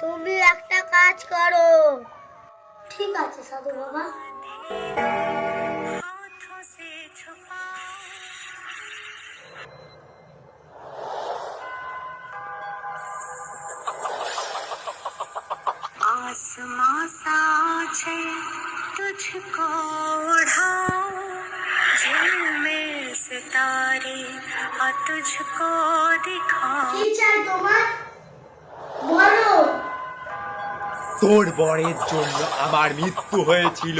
তুমি একটা কাজ করো ঠিক আছে সাধু বাবা आसमां साचे तुझको उड़ाओ में सितारे और तुझको दिखाओ কি চাই তোমার বলো তোর বরের জন্য আমার মৃত্যু হয়েছিল।